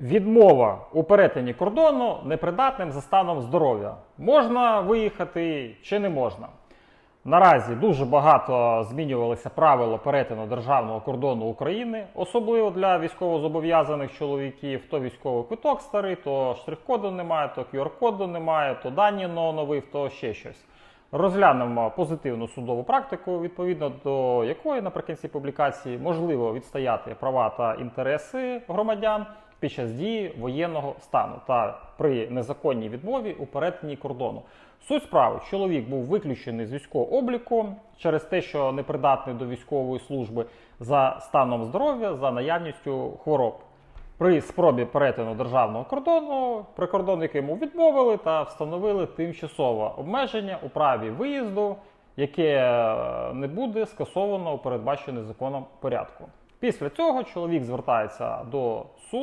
Відмова у перетині кордону непридатним за станом здоров'я. Можна виїхати чи не можна? Наразі дуже багато змінювалися правила перетину державного кордону України, особливо для військовозобов'язаних чоловіків. То військовий квиток старий, то штрих-коду немає, то QR-коду немає, то дані не оновив, то ще щось. Розглянемо позитивну судову практику, відповідно до якої наприкінці публікації можливо відстояти права та інтереси громадян під час дії воєнного стану та при незаконній відмові у перетині кордону. Суть справи, чоловік був виключений з військового обліку через те, що непридатний до військової служби за станом здоров'я, за наявністю хвороб. При спробі перетину державного кордону прикордонники йому відмовили та встановили тимчасове обмеження у праві виїзду, яке е, не буде скасовано у передбачений законом порядку. Після цього чоловік звертається до суду.